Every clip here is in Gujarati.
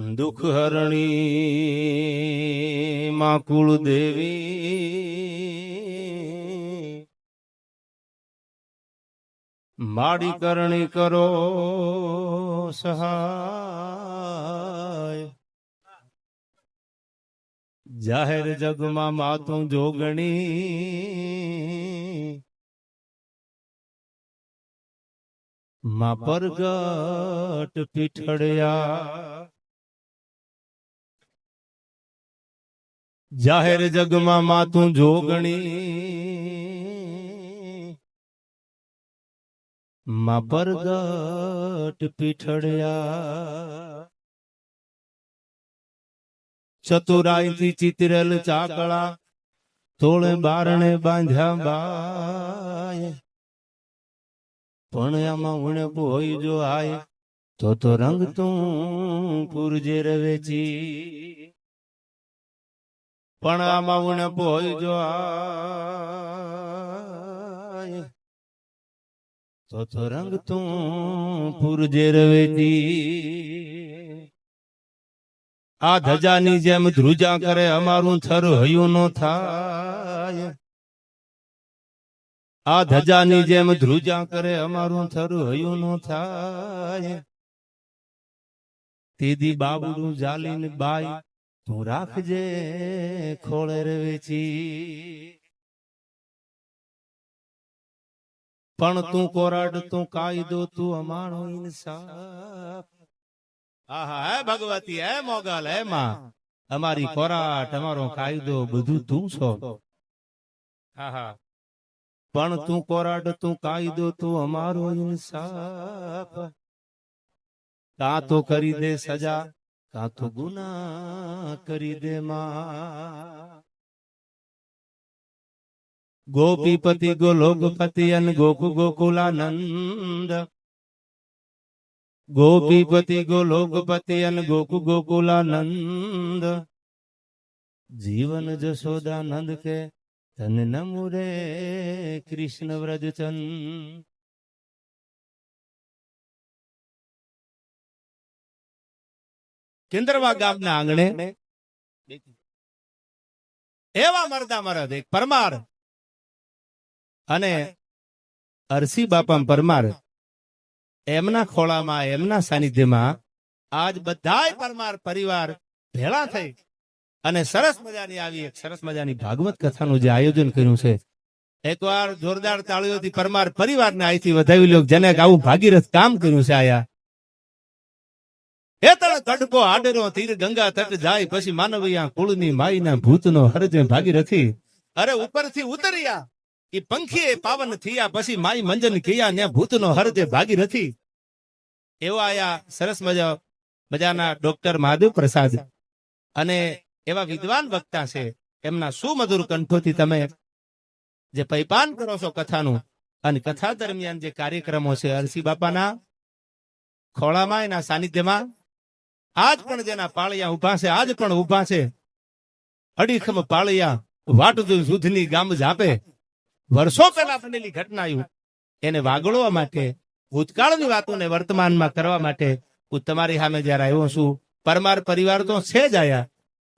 દુઃખ હરણી માં કુળદેવી માડી કરણી કરો સહાય જાહેર જગમાં માતું જોગણી માં પરગટ પીઠડ્યા જાહેર જગમાં માતું જોગણી. માં પરગટ પીઠડ્યા ચતુરાઈથી ચિતરેલ ચાકળા. તોળે બારણે બાંધ્યા બાય. પણ આમાં ઉણે હોય જો આય તો તો રંગ તું પૂરજે રવેચી પણ આમાં ઉણે બોલજો તો રંગ તું પૂરજે રવેતી આ ધજાની જેમ ધ્રુજા કરે અમારું થર હયું નો થાય. આ ધજાની જેમ ધ્રુજા કરે અમારું થર હયું નો થાય. તેદી બાબડું જાલીન બાઈ તું રાખજે ખોળેર વેચી. પણ તું કોરાડ, તું કાયદો, તું અમારો ઇન્સાફ. ભગવતી, હે મોગલ, હે માં. અમારી કોરાટ, અમારો કાયદો, બધું તું છો. આહા. પણ તું કોરાટ તું કાયદો, તું અમારો ઇન્સાફ. કાં તો કરી દે સજા. કાં તો ગુના કરી દે માં. ગોપીપતિ ગોલોકપતિ અન ગોકુ ગોકુલાનંદ. ગોપીપતિ ગોલોકપતિ અન ગોકુ ગોકુલાનંદ. જીવન જશોદાનંદ કે તન નમુરે કૃષ્ણ વ્રજચન કેન્દ્રવા ગામના આંગણે એવા મરદા મરદ એક પરમાર અને અરસી બાપા પરમાર એમના ખોળામાં એમના સાનિધ્યમાં આજ બધાય પરમાર પરિવાર ભેળા થઈ અને સરસ મજાની આવી એક સરસ મજાની ભાગવત કથાનું જે આયોજન કર્યું છે એકવાર જોરદાર તાળીઓથી પરમાર પરિવારને અહીંથી વધાવી લો જેને આવું ભાગીરથ કામ કર્યું છે આયા. એ તડકો આડરો તીર ગંગા તટ જાય પછી માનવૈયા કુળની માઈના ભૂતનો હરજે ભાગીરથી અરે ઉપરથી ઉતર્યા. એ પંખીએ પાવન થયા પછી માઈ મંજન કિયા ને ભૂતનો હરજે ભાગીરથી એવો આયા સરસ મજા, મજાના ડોક્ટર મહાદેવ પ્રસાદ. અને એવા વિદ્વાન વક્તા છે. એમના સુમધુર કંઠોથી તમે જે પૈપાન કરો છો કથાનું અને કથા દરમિયાન જે કાર્યક્રમો છે અરસી બાપાના ખોળામાં એના સાનિધ્યમાં આજ પણ જેના પાળિયા ઊભા છે, આજ પણ ઊભા છે. અડીખમ પાળિયા વાટતું સુધની ગામ જાપે. વર્ષો પહેલા બનેલી ઘટનાયું એને વાગળવા માટે, ભૂતકાળની વાતોને વર્તમાનમાં કરવા માટે હું તમારી સામે જયારે આવ્યો છું, પરમાર પરિવાર તો છે જ આયા,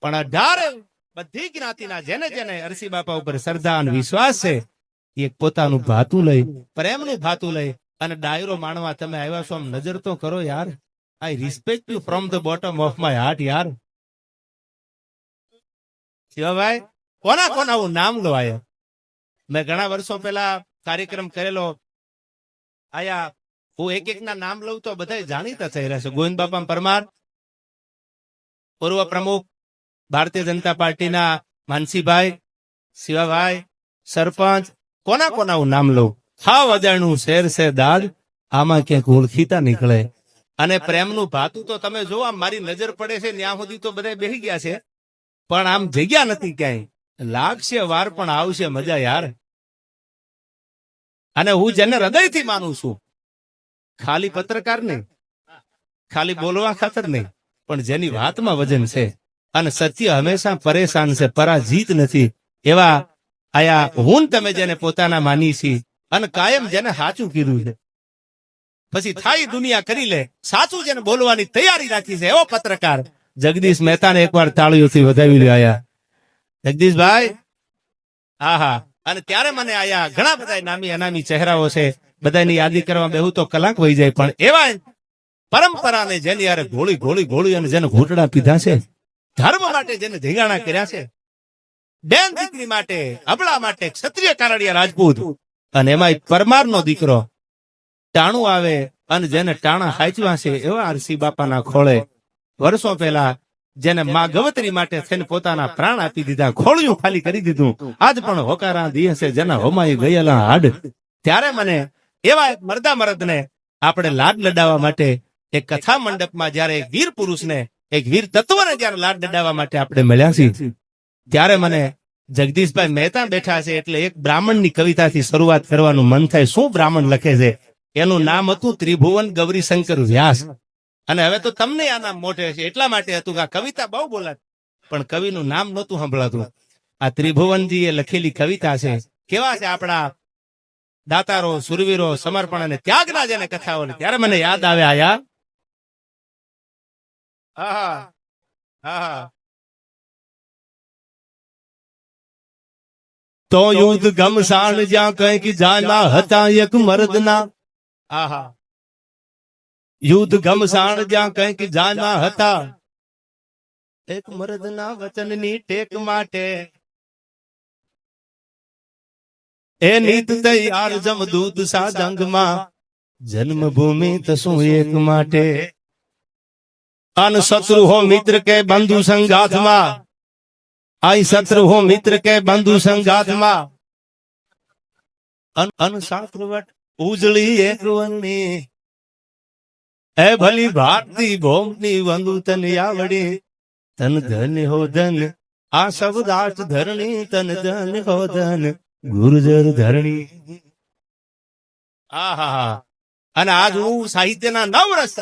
પણ અઢારે બધી જ્ઞાતિના જેને જેને અરસી બાપા ઉપર શ્રદ્ધા અને વિશ્વાસ છે, એ પોતાનું ભાતું લઈ, પ્રેમનું ભાતું લઈ અને ડાયરો માણવા તમે આવ્યા છો, આમ નજર તો કરો યાર. I respect you from the bottom of my heart યાર શિવાભાઈ, કોના કોના હું નામ ગવાય મેં ઘણા વર્ષો પહેલા કાર્યક્રમ કરેલો. આયા, હું એક એક ના નામ લઉં તો બધા જાણીતા થઈ રહ્યા ગોવિંદ બાપા પરમાર, પૂર્વ પ્રમુખ, ભારતીય જનતા પાર્ટીના માનસીભાઈ, શિવાભાઈ, સરપંચ, કોના કોના હું નામ લઉં? હાવ અજાણ્યું શેર છે દાદ, આમાં ક્યાંક ઓળખીતા નીકળે. અને પ્રેમનું ભાતું તો તમે જો, આમ મારી નજર પડે છે, ત્યાં સુધી તો બધા બેસી ગયા છે. પણ આમ જગ્યા નથી ક્યાંય. લાગશે, વાર પણ આવશે, મજા યાર. અને હું જેને હૃદયથી માનું છું, ખાલી પત્રકાર નહીં, ખાલી બોલવા ખાતર નહીં, પણ જેની વાતમાં વજન છે અને સત્ય હંમેશા પરેશાન છે, પરાજીત નથી, એવા આયા હું તમે જેને પોતાના માની છી અને કાયમ જેને સાચું કીધું છે. પછી થાય દુનિયા કરી લે. સાચું જેને બોલવાની તૈયારી રાખી છે એવો પત્રકાર. જગદીશ મહેતાને એકવાર તાળીઓથી વધાવી રહ્યા જગદીશભાઈ? હા હા અને ત્યારે મને આયા ઘણા બધા નામી અનામી ચહેરાઓ છે. બધાની યાદી કરવા બેહુ તો કલાક વહી જાય પણ એવા પરંપરાને જેની યારે ગોળી ગોળી ગોળી અને જેને ઘૂંટડા પીધા છે ધર્મ માટે જેને ધીંગાણા કર્યા છે બેન દીકરી માટે અબળા માટે ક્ષત્રિય કારડિયા રાજપૂત અને એમાં પરમારનો દીકરો ટાણું આવે અને જેને ટાણા હાચવા છે એવા આરસી બાપાના ખોળે વર્ષો પહેલા જેને મા ગવતરી માટે થઈને પોતાના પ્રાણ આપી દીધા, ખોળિયું ખાલી કરી દીધું. આજ પણ હોકારા દિવસે જેના હોમાઈ ગયેલા હાડ. ત્યારે મને એવા એક મરદા મરદને આપણે લાડ લડાવવા માટે એક કથા મંડપમાં જ્યારે એક વીર પુરુષને, એક વીર તત્વને જ્યારે લાડ લડાવવા માટે આપણે મળ્યા છીએ, ત્યારે મને જગદીશભાઈ મહેતા બેઠા છે એટલે એક બ્રાહ્મણની કવિતાથી શરૂઆત કરવાનું મન થાય, શું બ્રાહ્મણ લખે છે? એનું નામ હતું ત્રિભુવન ગૌરીશંકર વ્યાસ. અને હવે તો તમને આ નામ મોઢે છે. એટલા માટે હતું કે આ કવિતા બહુ બોલાતી. પણ કવિનું નામ નહોતું સંભળાતું. આ ત્રિભુવનજી એ લખેલી કવિતા છે. કેવા છે આપણા દાતારો સુરવીરો સમર્પણ અને ત્યાગના જેને કથાઓ ત્યારે મને યાદ આવે આયા આહા. આહા. તો યુદ્ધ ગમસાણ જ્યાં કંઈક જાના હતા એક મર્દના. આહા. યુદ્ધ ઘમસાણ જ્યાં કંઈક જાના હતા. એક મર્દના વચનની ટેક માટે એ નીત તૈયાર જમદૂત સાજંગમાં જન્મભૂમિ તસું એક માટે. અન શત્રુ હો મિત્ર કે બંધુ સંગાથમાં. આઈ શત્રુ હો મિત્ર કે બંધુ સંગાથમાં. અન અન શાસ્ત્રવટ ઉજળી એક વનની એ ભલી ભારતી ભોમની વંગુ તન આવડી તન ધન હો ધન, આ શબ્દાર્થ ધરણી તન ધન હો ધન, ગુરુજર ધરણી. આહા, અને આજ હું સાહિત્યના નવ રસ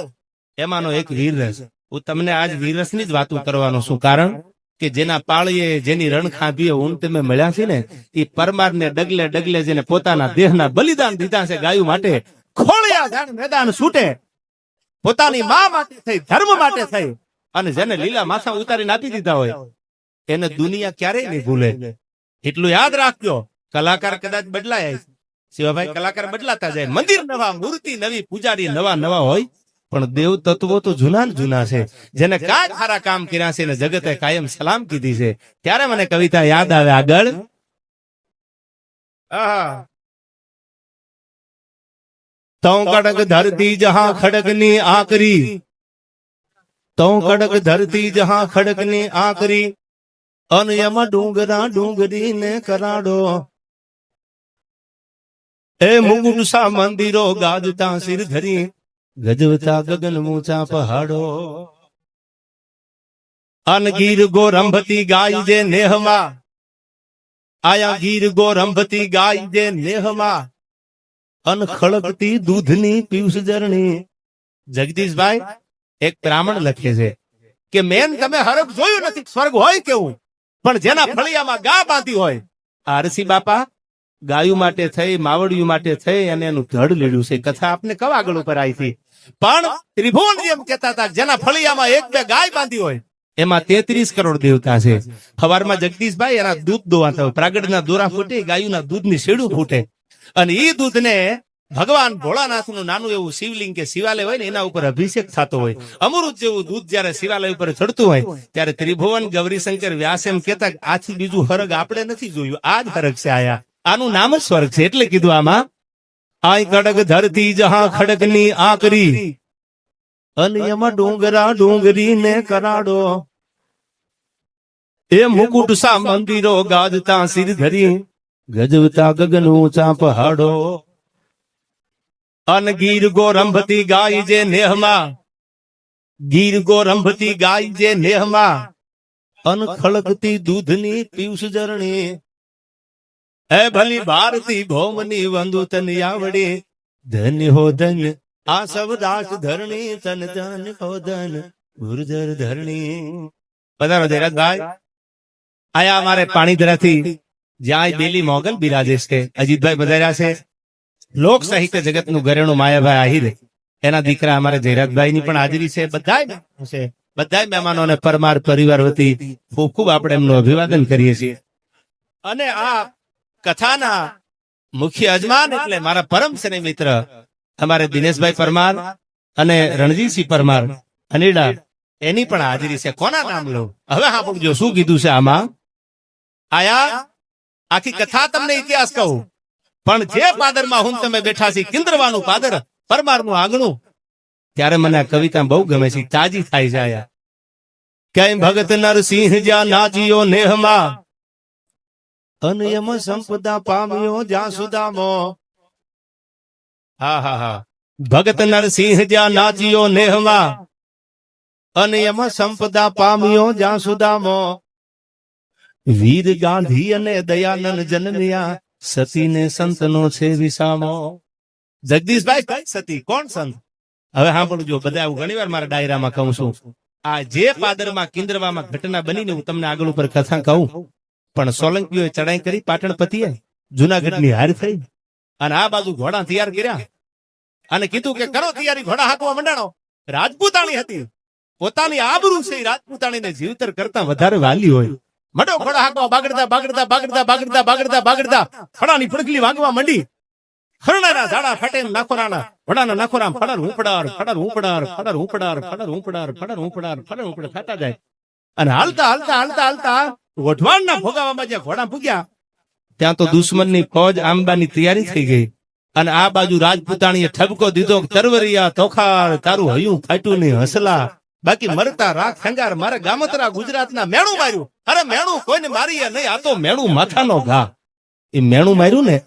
એમાંનો એક વીર રસ. હું તમને આજ વીરરસની જ વાતો કરવાનો છું. કારણ કે જેના પાળીએ જેની રણખાંભીએ તમે મળ્યા છે ને એ પરમારને ડગલે ડગલે જેને પોતાના દેહના બલિદાન દીધા છે ગાયું માટે, ખોળ્યા જાણે મેદાન છૂટે. પોતાની મા માટે થઈ, ધર્મ માટે થઈ. અને જેને લીલા માથા ઉતારીને આપી દીધા હોય, એને દુનિયા ક્યારેય નહીં ભૂલે. એટલું યાદ રાખજો, કલાકાર કદાચ બદલાય શિવાભાઈ કલાકાર બદલાતા જાય. મંદિર નવા, મૂર્તિ નવી, પૂજારી નવા નવા હોય પણ દેવ તત્વો તો જૂના જૂના છે. જેને કા સારા કામ કર્યા છે જગતે કાયમ સલામ કીધી છે. ત્યારે મને કવિતા યાદ આવે આગળ. તૌ કડક ધરતી જહા ખડકની આકરી. તૌ કડક ધરતી જહા ખડકની આકરી. અનયમ ડુંગરા ડુંગરી ને કરાડો. એ મુગુટ સા મંદિરો ગાજતા સિર ધરી ગજવતા ગગન મૂચા પહાડો. અન ગીર ગોરંભતી ગાય જે નેહમાં. આયા ગીર ગોરંભતી ગાય જે નેહમાં. અન ખળકતી દૂધની પીયુષ જરણી જગદીશભાઈ, એક બ્રાહ્મણ લખે છે કે, મેન તમે હરખ જોયું નથી, સ્વર્ગ હોય કેવું? પણ જેના ફળિયામાં ગા બાંધી હોય. આરસી બાપા ગાયું માટે થઈ, માવડિયું માટે થઈ, અને એનું ધડ લીડ્યું છે. કથા આપને કવા આગળ ઉપર આવી હતી. પણ ત્રિભુવન એમ કહેતા હતા, જેના ફળિયામાં એક, બે ગાય બાંધી હોય, એમાં તેત્રીસ કરોડ દેવતા છે. હવારમાં જગદીશભાઈ એના દૂધ દોવાતા હોય પ્રાગડના દોરા ફૂટે, ગાયુના દૂધની શેડું ફૂટે. અને એ દૂધને ભગવાન ભોળાનાથનું નાનું એવું શિવલિંગ કે શિવાલય હોય ને, એના ઉપર અભિષેક થતો હોય. અમૃત જેવું દૂધ જ્યારે શિવાલય ઉપર ચડતું હોય, ત્યારે ત્રિભુવન, ગૌરીશંકર, વ્યાસ એમ કેતા આથી બીજું હરગ આપણે નથી જોયું. આ જ હરગ છે આયા. આનું નામ જ સ્વર્ગ છે. એટલે કીધું આમાં આય કડક ધરતી જહા ખડકની આકરી. અનિયમાં ડુંગરા ડુંગરી ને કરાડો. એ મુકુટ સા મંદિરો ગાજતા સિર ધરી. ગજવતા ગગન ઊંચા પહાડો અન ગીર ગોરંભતી ગાય જે નેહમાં. ગીર ગોરંભતી ગાય જે નેહમાં. અન ખળકતી દૂધની પિયુષ જરણી હે ભલી ભારતી ભૌમની વંદુ તન આવડે ધન્ય હો ધન્ય આ સબ દાસ ધરણી, તન ધન હો ધન ગુરુધર ધરણી. પધારો જયરાજભાઈ આયા અમારે પાણીધરાથી જ્યાં દિલ્હી મોગલ બિરાજે છે. અજીતભાઈ પધાર્યા છે. લોક સાહિત્ય જગતનું ઘરેણું માયાભાઈ આહિર. એના દીકરા અમારે જયરાજભાઈ ની પણ હાજરી છે. બધા છે. બધાય મહેમાનોને પરમાર પરિવાર વતી ખૂબ ખૂબ આપણે એમનું અભિવાદન કરીએ છીએ. અને આ કથાના મુખ્ય અજમાન એટલે મારા પરમ સ્નેહ મિત્ર અમારે દિનેશભાઈ પરમાર અને રણજીતસિંહ પરમાર. અનિડા, એની પણ હાજરી છે. કોના નામ લો? હવે સાંભળજો શું કીધું છે આમાં? આયા, આખી કથા તમને ઇતિહાસ કહું. પણ જે પાદરમાં હું તમે બેઠા છી કિંદ્રવાનું પાદર, પરમારનું આંગણું, ત્યારે મને આ કવિતા બહુ ગમે છે. તાજી થાય છે આયા. કેમ ભગત નરસિંહ જ્યાં નાચિયો નેહમાં અનયમ સંપદા પામ્યો જ્યાં સુદામો. હા હા હા. ભગત નરસિંહ જ્યાં નાચ્યો નેહવા. અનયમ સંપદા પામ્યો જ્યાં સુદામો. વીર ગાંધી અને દયાનંદ જન્મ્યા સતીને સંતનો છે વિસામો. જગદીશભાઈ સતી? કોણ સંત? હવે સાંભળજો, બધા હું ઘણી વાર મારા ડાયરામાં કહું છું. આ જે પાદરમાં કિન્દ્રવામાં ઘટના બની ને હું તમને આગળ ઉપર કથા કહું. પણ સોલંકીઓએ ચડાઈ કરી પાટણ પતિએ જુનાગઢની હાર થઈ અને આ બાજુ ઘોડા તૈયાર કર્યા. અને કીધું કે કરો તૈયારી, ઘોડા હાકવા મંડાણો. રાજપૂતાણી હતી. પોતાની આબરૂ છે રાજપૂતાણીને જીવતર કરતા વધારે વાલી હોય. મડો ઘોડા હાકવા બાગડતા બાગડતા બાગડતા બાગડતા બાગડતા બાગડતા. ફળાની પડકલી વાગવા મંડી. ખરણારા ઝાડા ફાટે નાખોરાના. વડાના નાખોરામ ફડર ઉપડાર ફડર ઉપડાર ફડર ઉપડાર ફડર ઉપડાર ફડર ઉપડાર ફડર ઉપડાર ખાતા જાય. અને હાલતા હાલતા હાલતા હાલતા વઢવાણના ભોગાવામાં જ્યાં ઘોડા પૂગ્યા ત્યાં તો દુશ્મનની ફોજ આંબાની તૈયારી થઈ ગઈ. અને આ બાજુ રાજપૂતાણીએ ઠપકો દીધો તરવરિયા તોખાર તારું હયું ફાટ્યું નહીં હસલા. બાકી મરતા રાખ સંગાર મારે ગામતરા ગુજરાતના મેણું માર્યું. અરે મેણું કોઈને મારી નહીં આ તો મેણું માથાનો ઘા. એ મેણું માર્યું ને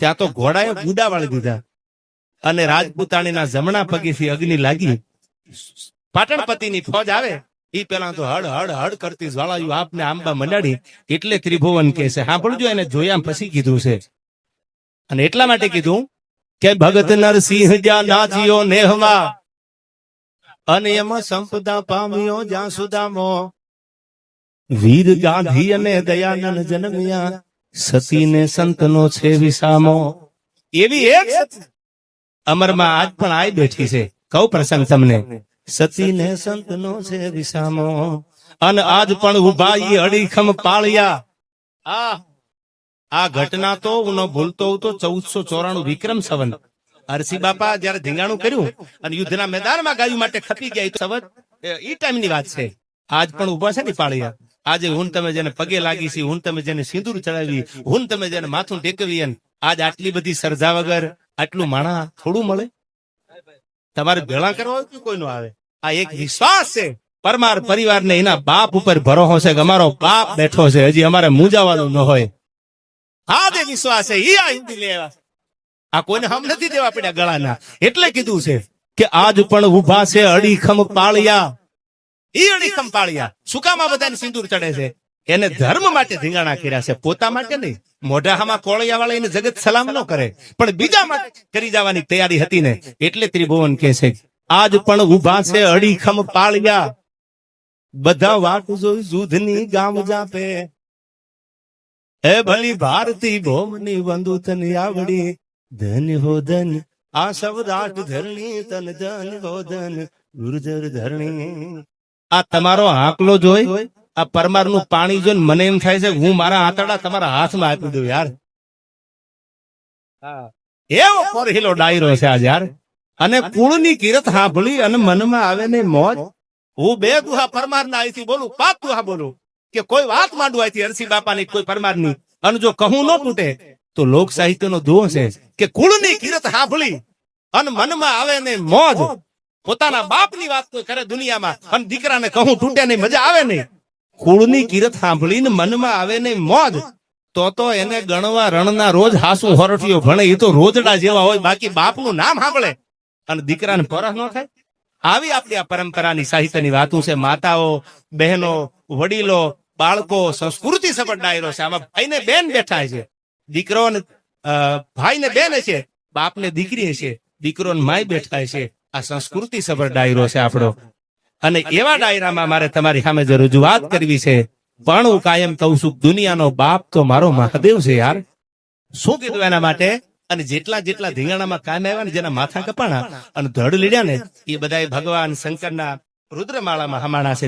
ત્યાં તો ઘોડાએ ગુડા વાળી દીધા. અને રાજપૂતાણીના જમણા પગેથી અગ્નિ લાગી. પાટણપતિની ફોજ આવે ઈ પેલા તો હડ હડ હડ કરતી જ્વાળાયું આપને આંબા મંડાડી, એટલે ત્રિભુવન કે છે. સાંભળજો, એને જોયા પછી કીધું છે. અને એટલા માટે કીધું કે ભગત નરસિંહ જ્યાં નાચિયો નેહવા, અને એમાં સંપદા પામ્યો જ્યાં સુદામો, વીર ગાંધી અને દયાનંદ જન્મ્યા, સતીને સંતનો છે વિસામો. એવી એક સતી અમરમાં આજ પણ આઈ બેઠી છે. કઉ પ્રસંગ તમને. સતીને સંતનો છે વિસામો. અને આજ પણ ઊભા ઈ અડીખમ પાળ્યા. આ આ ઘટના તો હું ભૂલતો હું તો ચૌદસો ચોરાણું વિક્રમ સંવત. અરસી બાપા જયારે ધીંગાણું કર્યું અને યુદ્ધના મેદાનમાં ગાયું માટે ખપી ગયા સંવત ઈ ટાઈમની વાત છે. આજ પણ ઊભા છે ને પાળિયા. આજે હું તમે જેને પગે લાગી છે હું તમે જેને સિંદૂર ચડાવી હું તમે જેને માથું ટેકવી આજ આટલી બધી સર્જા વગર આટલું માણા થોડું મળે? તમારે ભેળા કરવા કે કોઈનો કોઈ આવે? આ એક વિશ્વાસ છે. પરમાર પરિવારને એના બાપ ઉપર ભરોસો છે કે અમારો બાપ બેઠો છે. હજી અમારે મૂંઝાવાનું ન હોય. આ જે વિશ્વાસ છે. ઈ આ હિન્દી લેવા આ કોઈને હમ નથી દેવા પડ્યા ગળાના. એટલે કીધું છે કે આજ પણ ઊભા છે અડીખમ પાળિયા. ઈ અડીખમ પાળિયા. સુકામાં બધાને સિંદૂર ચડે છે. એને ધર્મ માટે ધીંગાણા કર્યા છે. પોતા માટે નહીં. મોઢામાં કોળિયા વાળા એને જગત સલામ ન કરે. પણ બીજા માટે કરી જવાની તૈયારી હતી ને. એટલે ત્રિભુવન કે છે, આજ પણ ઊભા છે, અડીખમ પાળિયા. બધા વાટ જોઈ જૂધની ગામ જાપે. એ ભલી ભારતી ભોમની બંદૂતની આવડી. ધન હો ધન, આ સૌરાષ્ટ્ર ધરણી, તન ધન હો ધન. ગુર્જર ધરણી. આ તમારો આંકલો જોઈ? આ પરમારનું પાણી જોઈને મને એમ થાય છે હું મારા આંતરડા તમારા હાથમાં આપી દઉં યાર. એવો પરહીલો ડાયરો છે આજ યાર. અને કુળની કિરત સાંભળી અને મનમાં આવે ને મોજ. હું બે દુહા પરમારના અહીંથી બોલું પાંચ દુહા બોલું કે કોઈ વાત માંડું અહીંથી હરસી બાપાની કોઈ પરમારની. અને જો કહું ન તૂટે તો લોક સાહિત્યનો દુહો છે કે કુળની કિરત સાંભળી અને મનમાં આવે ને મોજ. પોતાના બાપની વાત કોઈ કરે દુનિયામાં અને દીકરાને કહું તૂટે નહીં મજા આવે નહીં. કુળની કિરત સાંભળીને મનમાં આવે ને મોજ તો તો એને ગણવા રણના રોજ હાસુ હરઠિયો ભણે. એ તો રોજડા જેવા હોય બાકી બાપનું નામ સાંભળે. અને દીકરાને પરહ ન થાય. આવી આપણી આ પરંપરાની સાહિત્યની વાતો છે. માતાઓ બહેનો વડીલો બાળકો સંસ્કૃતિ સફળ ડાયરો છે. આમાં ભાઈને બેન બેઠા છે. દીકરો ને અ, ભાઈને બેન છે. બાપને દીકરી છે. દીકરો ને માય બેઠા છે. આ સંસ્કૃતિ સભર ડાયરો છે આપણો. અને એવા ડાયરામાં મારે તમારી સામે જે રજૂઆત કરવી છે પણ હું કાયમ કહું છું દુનિયાનો બાપ તો મારો મહાદેવ છે યાર. શું કીધું એના માટે? અને જેટલા જેટલા ધીંગાણામાં કામ આવ્યા ને જેના માથા કપાણા અને ધડ લીડ્યા ને એ બધા ભગવાન શંકરના રુદ્રમાળામાં હમાણા છે.